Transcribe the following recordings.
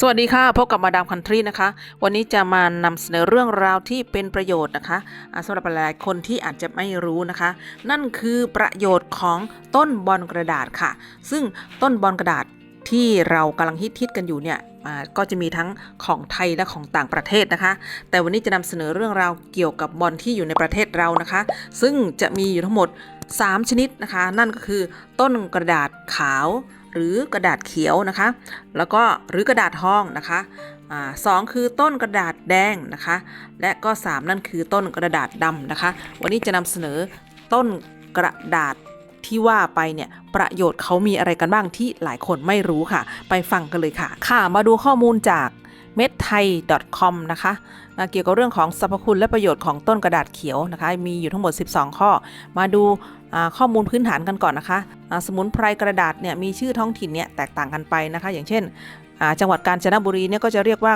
สวัสดีค่ะ พบกับมาดามคันทรีนะคะ วันนี้จะมานำเสนอเรื่องราวที่เป็นประโยชน์นะคะอ่าสำหรับหลายๆคนที่อาจจะไม่รู้นะคะ นั่นคือประโยชน์ของต้นบอลกระดาษค่ะ ซึ่งต้นบอลกระดาษที่เรากำลังฮิตๆกันอยู่เนี่ยก็จะมีทั้งของไทยและของต่างประเทศนะคะ แต่วันนี้จะนำเสนอเรื่องราวเกี่ยวกับบอลที่อยู่ในประเทศเรานะคะ ซึ่งจะมีอยู่ทั้งหมด 3 ชนิดนะคะ นั่นก็คือต้นกระดาษขาว หรือกระดาษเขียวนะคะ แล้วก็หรือกระดาษทองนะคะอสองคือต้นกระดาษแดงนะคะ และก็ 3 นั่นคือต้นกระดาษดำนะคะ วันนี้จะนำเสนอต้นกระดาษที่ว่าไปเนี่ยประโยชน์เขามีอะไรกันบ้างที่หลายคนไม่รู้ค่ะ ไปฟังกันเลยค่ะ ค่ะมาดูข้อมูลจาก m e d t h a i com นะคะเกี่ยวกับเรื่องของสรรพคุณและประโยชน์ของต้นกระดาษเขียวนะคะ มีอยู่ทั้งหมด 12 ข้อ มาดูข้อมูลพื้นฐานกันก่อนนะคะ สมุนไพรกระดาษเนี่ยมีชื่อท้องถิ่นเนี่ยแตกต่างกันไปนะคะ อย่างเช่นจังหวัดกาญจนบุรีเนี่ยก็จะเรียกว่า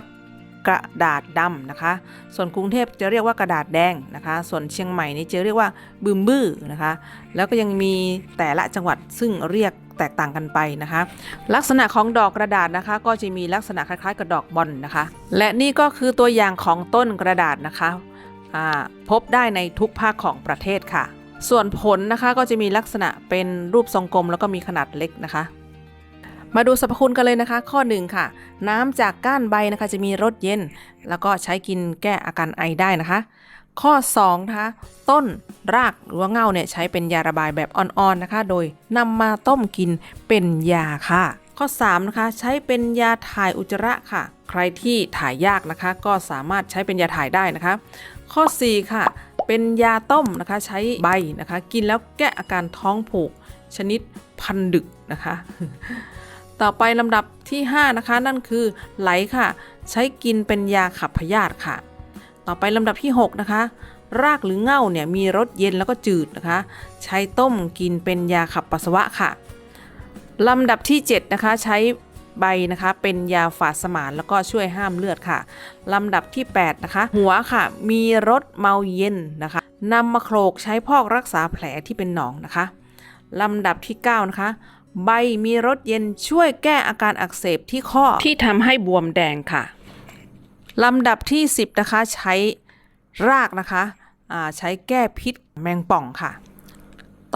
กระดาษดำนะคะ ส่วนกรุงเทพจะเรียกว่ากระดาษแดงนะคะ ส่วนเชียงใหม่นี่จะเรียกว่าบึมบื้อนะคะ แล้วก็ยังมีแต่ละจังหวัดซึ่งเรียกแตกต่างกันไปนะคะ ลักษณะของดอกกระดาษนะคะ ก็จะมีลักษณะคล้ายๆกับดอกบอลนะคะ และนี่ก็คือตัวอย่างของต้นกระดาษนะคะพบได้ในทุกภาคของประเทศค่ะ ส่วนผลนะคะก็จะมีลักษณะเป็นรูปทรงกลมแล้วก็มีขนาดเล็กนะคะ มาดูสรรพคุณกันเลยนะคะ ข้อ1ค่ะ น้ำจากก้านใบนะคะจะมีรสเย็น แล้วก็ใช้กินแก้อาการไอได้นะคะ ข้อ2นะคะต้นรากหรือว่าเง่าเนี่ยใช้เป็นยาระบายแบบอ่อนๆนะคะ โดยนำมาต้มกินเป็นยาค่ะ ข้อ3นะคะใช้เป็นยาถ่ายอุจจาระค่ะ ใครที่ถ่ายยากนะคะ ก็สามารถใช้เป็นยาถ่ายได้นะคะ ข้อ 4 ค่ะ เป็นยาต้มนะคะใช้ใบนะคะ กินแล้วแก้อาการท้องผูกชนิดพันดึกนะคะ ต่อไปลำดับที่5นะคะนั่นคือไหลค่ะ ใช้กินเป็นยาขับพยาธิค่ะ ต่อไปลำดับที่ 6 นะคะ รากหรือเง่าเนี่ยมีรสเย็นแล้วก็จืดนะคะ ใช้ต้มกินเป็นยาขับปัสสาวะค่ะลำดับที่ 7 นะคะ ใช้ใบนะคะเป็นยาฝาดสมานแล้วก็ช่วยห้ามเลือดค่ะลำดับที่ 8 นะคะ หัวค่ะ มีรสเมาเย็นนะคะนำมาโขลกใช้พอกรักษาแผลที่เป็นหนองนะคะลำดับที่ 9 นะคะ ใบมีรสเย็นช่วยแก้อาการอักเสบที่ข้อที่ทำให้บวมแดงค่ะ ลำดับที่ 10 นะคะ ใช้รากนะคะอ่าใช้แก้พิษแมงป่องค่ะ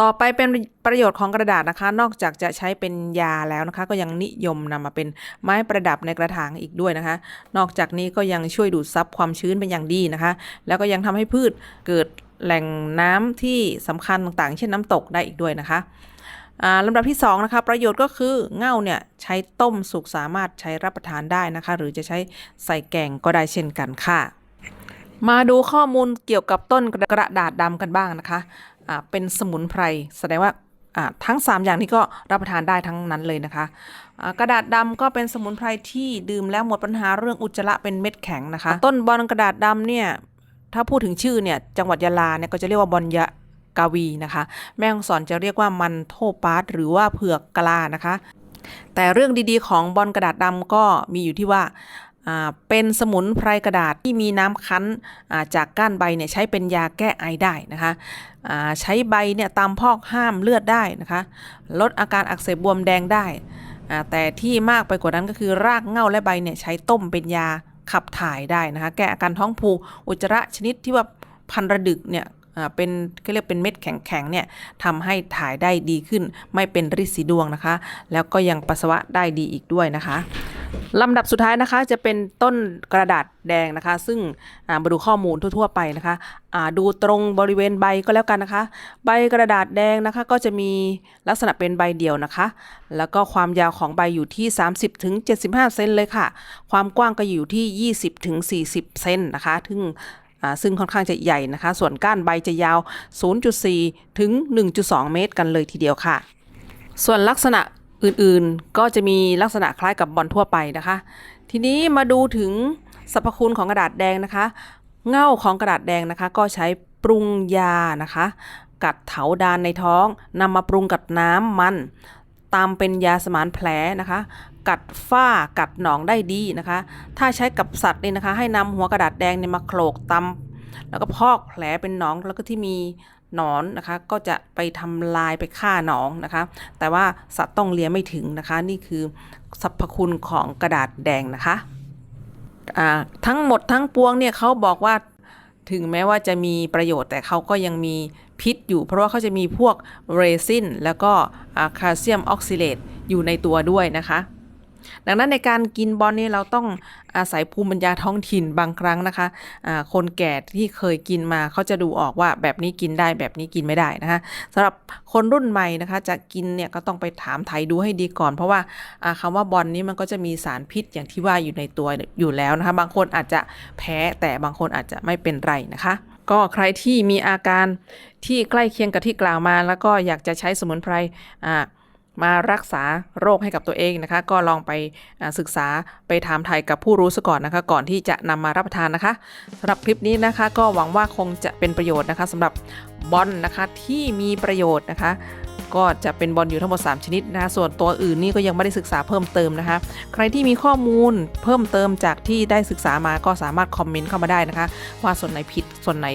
ต่อไปเป็นประโยชน์ของกระดาษนะคะ นอกจากจะใช้เป็นยาแล้วนะคะ ก็ยังนิยมนำมาเป็นไม้ประดับในกระถางอีกด้วยนะคะ นอกจากนี้ก็ยังช่วยดูดซับความชื้นเป็นอย่างดีนะคะ แล้วก็ยังทำให้พืชเกิดแหล่งน้ำที่สำคัญต่างๆ เช่นน้ำตกได้อีกด้วยนะคะอ่า ลำดับที่2นะคะประโยชน์ก็คือเง่าเนี่ยใช้ต้มสุกสามารถใช้รับประทานได้นะคะ หรือจะใช้ใส่แกงก็ได้เช่นกันค่ะ มาดูข้อมูลเกี่ยวกับต้นกระดาษดำกันบ้างนะคะอ่าเป็นสมุนไพรแสดงว่าทั้ง 3 อย่างนี้ก็รับประทานได้ทั้งนั้นเลยนะคะกระดาษดำก็เป็นสมุนไพรที่ดื่มแล้วหมดปัญหาเรื่องอุจจาระเป็นเม็ดแข็งนะคะ ต้นบอลกระดาษดำเนี่ยถ้าพูดถึงชื่อเนี่ยจังหวัดยะลาเนี่ยก็จะเรียกว่าบอลยะ กาวีนะคะ แม่ฮ่องสอนจะเรียกว่ามันโทปาร์ตหรือว่าเผือกกลานะคะ แต่เรื่องดีๆ ของบอลกระดาษดำก็มีอยู่ที่ว่าเป็นสมุนไพรกระดาษที่มีน้ำคั้นาจากก้านใบเนี่ยใช้เป็นยาแก้ไอได้นะคะใช้ใบเนี่ยตามพอกห้ามเลือดได้นะคะ ลดอาการอักเสบบวมแดงได้แต่ที่มากไปกว่านั้นก็คือรากเง้าและใบเนี่ยใช้ต้มเป็นยาขับถ่ายได้นะคะ แก้อาการท้องผูกอุจจาระชนิดที่ว่าพันระดึกเนี่ย เป็นก็เรียกเป็นเม็ดแข็งๆเนี่ยทำให้ถ่ายได้ดีขึ้น ไม่เป็นริดสีดวงนะคะ แล้วก็ยังปัสสาวะได้ดีอีกด้วยนะคะลำดับสุดท้ายนะคะจะเป็นต้นกระดาษแดงนะคะ ซึ่งมาดูข้อมูลทั่ว ๆ ไปนะคะอ่าดูตรงบริเวณใบก็แล้วกันนะคะ ใบกระดาษแดงนะคะก็จะมีลักษณะเป็นใบเดี่ยวนะคะ แล้วก็ความยาวของใบอยู่ที่ 30ถึงเซนเลยค่ะ ความกว้างก็อยู่ที่ 20ถึงเซนนะคะซึ่ง ซึ่งค่อนข้างจะใหญ่นะคะ ส่วนก้านใบจะยาว 0.4 ถึง 1.2 เมตรกันเลยทีเดียวค่ะ ส่วนลักษณะอื่นๆ ก็จะมีลักษณะคล้ายกับบอลทั่วไปนะคะ ทีนี้มาดูถึงสรรพคุณของกระดาษแดงนะคะ เง่าของกระดาษแดงนะคะ ก็ใช้ปรุงยานะคะ กัดเถาดานในท้องนำมาปรุงกับน้ำมันตามเป็นยาสมานแผลนะคะ กัดฝ้ากัดหนองได้ดีนะคะ ถ้าใช้กับสัตว์นี่นะคะ ให้นำหัวกระดาษแดงเนี่ยมาโขลกตำแล้วก็พอกแผลเป็นหนองแล้วก็ที่มีหนอนนะคะ ก็จะไปทำลายไปฆ่าหนองนะคะ แต่ว่าสัตว์ต้องเลี้ยไม่ถึงนะคะ นี่คือสรรพคุณของกระดาษแดงนะคะทั้งหมดทั้งปวงเนี่ยเขาบอกว่าถึงแม้ว่าจะมีประโยชน์แต่เขาก็ยังมีพิษอยู่ เพราะว่าเขาจะมีพวกเรซินแล้วก็แคลเซียมออกซิเลตอยู่ในตัวด้วยนะคะ ดังนั้นในการกินบอลนี่เราต้องอาศัยภูมิปัญญาท้องถิ่นบางครั้งนะคะะคนแก่ที่เคยกินมาเขาจะดูออกว่าแบบนี้กินได้แบบนี้กินไม่ได้นะคะสำหรับคนรุ่นใหม่นะคะจะกินเนี่ยก็ต้องไปถามไทยดูให้ดีก่อน เพราะว่าคำว่าบอลนี้มันก็จะมีสารพิษอย่างที่ว่าอยู่ในตัวอยู่แล้วนะคะบางคนอาจจะแพ้แต่บางคนอาจจะไม่เป็นไรนะคะก็ใครที่มีอาการที่ใกล้เคียงกับที่กล่าวมา แล้วก็อยากจะใช้สมุนไพรอ่า มารักษาโรคให้กับตัวเองนะคะ ก็ลองไปศึกษาไปถามไทยกับผู้รู้ซะก่อนนะคะ ก่อนที่จะนำมารับประทานนะคะสำหรับคลิปนี้นะคะก็หวังว่าคงจะเป็นประโยชน์นะคะสำหรับบอลนะคะที่มีประโยชน์นะคะ ก็จะเป็นบอลอยู่ทั้งหมด 3 ชนิดนะคะส่วนตัวอื่นนี่ก็ยังไม่ได้ศึกษาเพิ่มเติมนะคะ ใครที่มีข้อมูลเพิ่มเติมจากที่ได้ศึกษามาก็สามารถคอมเมนต์เข้ามาได้นะคะ ว่าส่วนไหนผิดส่วนไหน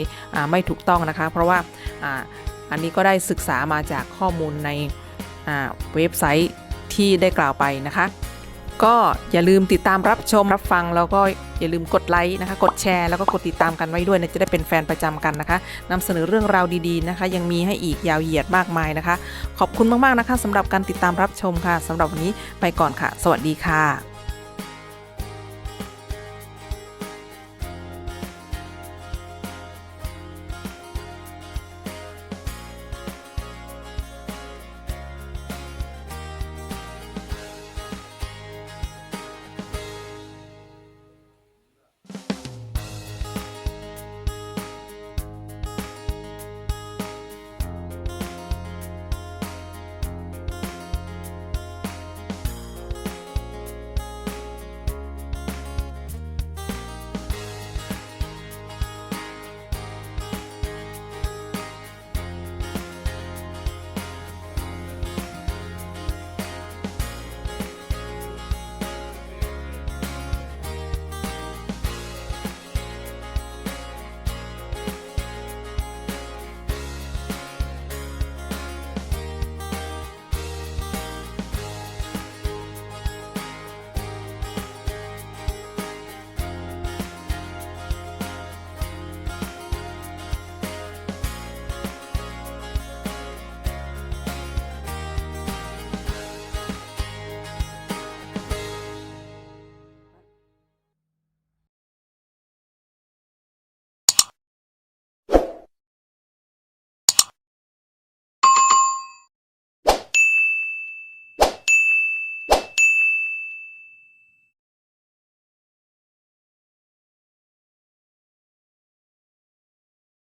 ไม่ถูกต้องนะคะ เพราะว่าอันนี้ก็ได้ศึกษามาจากข้อมูลใน เว็บไซต์ที่ได้กล่าวไปนะคะ ก็อย่าลืมติดตามรับชมรับฟังแล้วก็อย่าลืมกดไลค์นะคะ กดแชร์แล้วก็กดติดตามกันไว้ด้วยนะจะได้เป็นแฟนประจำกันนะคะนำเสนอเรื่องราวดีๆนะคะ ยังมีให้อีกยาวเหยียดมากมายนะคะ ขอบคุณมากๆนะคะสำหรับการติดตามรับชมค่ะสำหรับวันนี้ไปก่อนค่ะ สวัสดีค่ะ